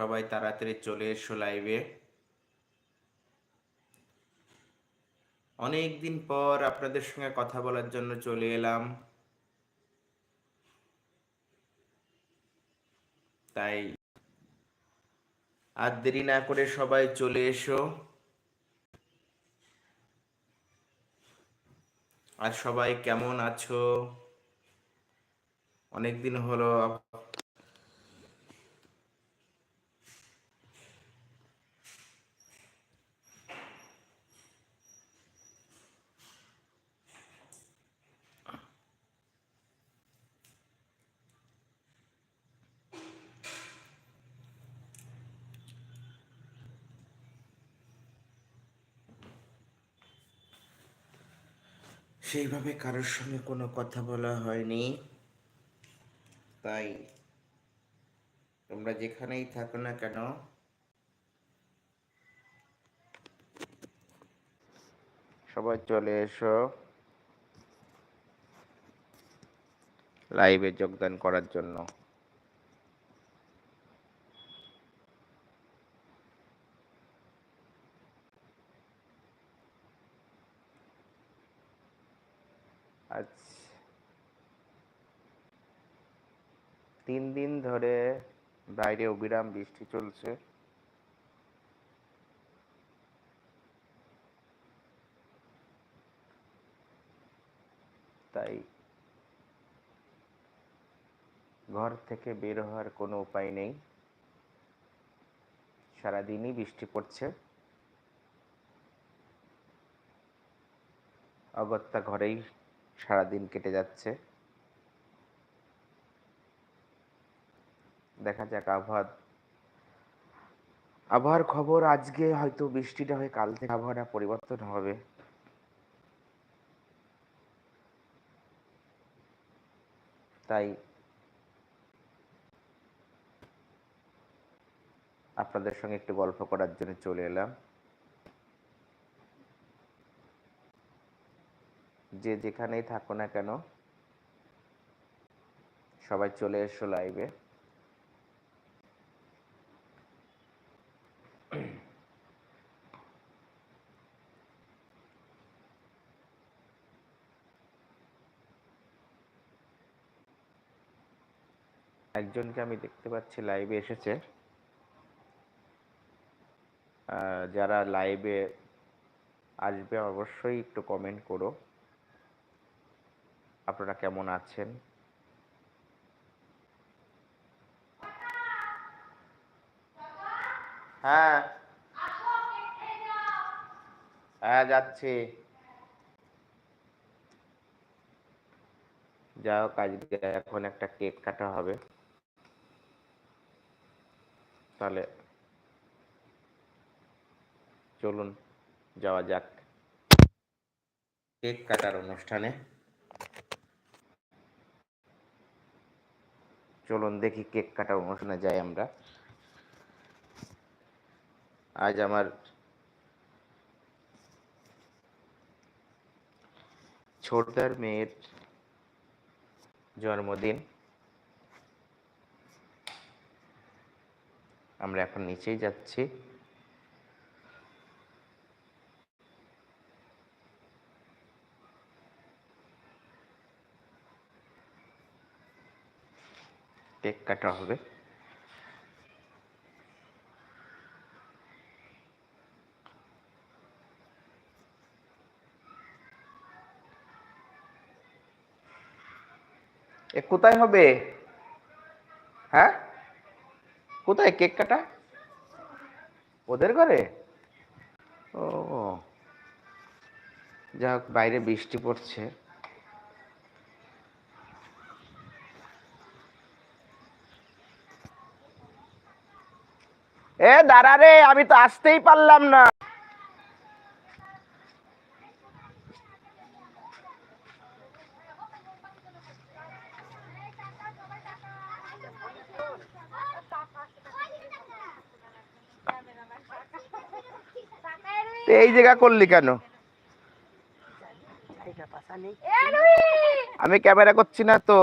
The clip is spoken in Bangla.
সবাই তাড়াতাড়ি চলে এসো লাইভে অনেক দিন পর আপনাদের সঙ্গে কথা বলার জন্য চলে এলাম। তাই আর দেরি না করে সবাই চলে এসো। আর সবাই কেমন আছো? অনেকদিন হলো সেইভাবে কারোর সঙ্গে কোনো কথা বলা হয়নি। তাই তোমরা যেখানেই থাকো না কেন, সবাই চলে এসো। লাইভে যোগদান করার জন্য। আজ তিন দিন ধরে বাইরে অবিরাম বৃষ্টি চলছে। তাই ঘর থেকে বের হওয়ার কোনো উপায় নেই। সারাদিনই বৃষ্টি পড়ছে। অগত্যা ঘরেই সারাদিন কেটে যাচ্ছে। দেখা যাক আবহাওয়া আবহাওয়ার খবর আজকে হয়তো বৃষ্টিটা হয়ে কাল থেকে আবহাওয়াটা পরিবর্তন হবে। তাই আপনাদের সঙ্গে একটু গল্প করার জন্য চলে এলাম। যে যেখানেই থাকো না কেন, সবাই চলে এসো লাইভে একজনকে আমি দেখতে পাচ্ছি লাইভে এসেছে। যারা লাইভে আসবে অবশ্যই একটু কমেন্ট করো। আপনারা কেমন আছেন? হ্যাঁ। হ্যাঁ যাচ্ছি। যা হোক, আজকে এখন একটা কেক কাটা হবে। তাহলে চলুন, যাওয়া যাক। কেক কাটার অনুষ্ঠানে। চলুন দেখি কেক কাটার অনুষ্ঠানে যাই আমরা। আজ আমার ছোটদার মেয়ের জন্মদিন। আমরা এখন নিচেই যাচ্ছি। কেক কাটা হবে। এ কোথায় হবে? হ্যাঁ? কোথায় কেক কাটা? ওদের ঘরে? ও যা হোক, বাইরে বৃষ্টি পড়ছে। এ দাঁড়া রে আমি তো আসতেই পারলাম না। এই জায়গা করলি কেন? আমি ক্যামেরা করছি না তো।